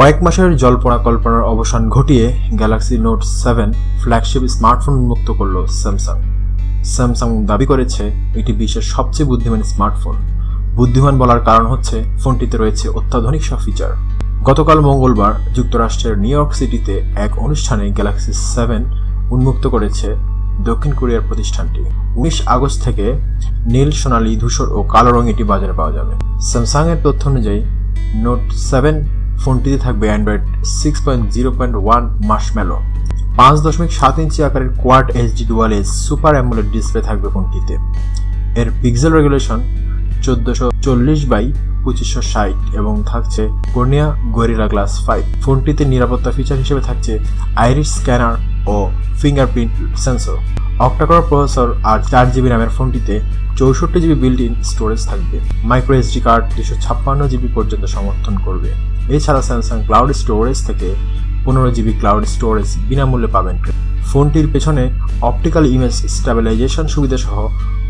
কয়েক মাসের জল্পনা কল্পনার অবসান ঘটিয়ে galaxy note seven flagship smartphone উন্মুক্ত করল স্যামসাং। স্যামসাং দাবি করেছে, এটি বিশ্বের সবচেয়ে বুদ্ধিমান স্মার্টফোন। বুদ্ধিমান বলার কারণ হচ্ছে, ফোনটিতে রয়েছে অত্যাধুনিক সব ফিচার গতকাল মঙ্গলবার যুক্তরাষ্ট্রের নিউ ইয়র্ক সিটিতে এক অনুষ্ঠানে গ্যালাক্সি সেভেন উন্মুক্ত করেছে দক্ষিণ কোরিয়ার প্রতিষ্ঠানটি। উনিশ আগস্ট থেকে নীল, সোনালী, ধূসর ও কালো রং এটি বাজারে পাওয়া যাবে। স্যামসাং এর তথ্য অনুযায়ী, নোট সেভেন ফোনটিতে থাকবে android six point zero point one marshmallow পাঁচ দশমিক সাত ইঞ্চি আকারের quad HD dual edge super AMOLED display থাকবে ফোনটিতে। এর পিক্সেল রেগুলেশন চোদ্দশো চল্লিশ বাই পঁচিশশো ষাট এবং থাকছে কর্নিয়া গরিলা গ্লাস ফাইভ ফোনটিতে নিরাপত্তা ফিচার হিসেবে থাকছে আইরিশ স্ক্যানার ও ফিঙ্গারপ্রিন্ট সেন্সর অক্টাকর প্রসেসর আর চার জিবি র্যামের ফোনটিতে চৌষট্টি জিবি বিল্ট ইন স্টোরেজ থাকবে মাইক্রো এসডি কার্ড দুশো ছাপ্পান্ন জিবি পর্যন্ত সমর্থন করবে। এছাড়া স্যামসাং ক্লাউড স্টোরেজ থেকে পনেরো জিবি ক্লাউড স্টোরেজ বিনামূল্যে পাবেন। ফোনটির পেছনে অপটিক্যাল ইমেজ স্ট্যাবিলাইজেশন সুবিধা সহ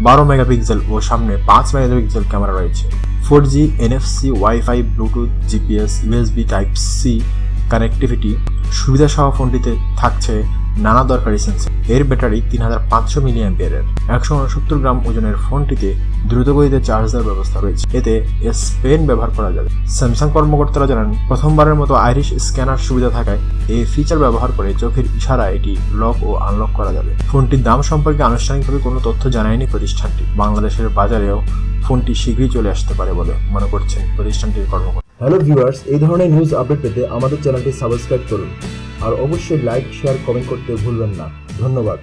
বারো মেগাপিক্সেল ও সামনে পাঁচ মেগাপিক্সেল ক্যামেরা রয়েছে। Four G NFC wifi bluetooth GPS USB type C connectivity সুবিধা সহ ফোনটিতে থাকছে নানা দরকারি সেন্সর এর ব্যাটারি তিন হাজার পাঁচশো মিলি অ্যাম্পিয়ারের একশো উনসত্তর গ্রাম ওজনের ফোনটিতে দ্রুতগতিতে চার্জ দেওয়ার ব্যবস্থা রয়েছে। এতে এস পেন ব্যবহার করা যাবে। স্যামসাং কর্মকর্তারা জানান, প্রথমবারের মতো আইরিশ স্ক্যানার সুবিধা থাকায় এই ফিচার ব্যবহার করে চোখের ইশারা এটি লক ও আনলক করা যাবে। ফোনটির দাম সম্পর্কে আনুষ্ঠানিকভাবে কোনো তথ্য জানায়নি প্রতিষ্ঠানটি। বাংলাদেশের বাজারেও ফোনটি শীঘ্রই চলে আসতে পারে বলে মনে করছেন প্রতিষ্ঠানটির কর্মকর্তা। হ্যালো ভিউয়ার্স এই ধরনের নিউজ আপডেট পেতে আমাদের চ্যানেলটি সাবস্ক্রাইব করুন। আর অবশ্যই লাইক শেয়ার কমেন্ট করতে ভুলবেন না। ধন্যবাদ।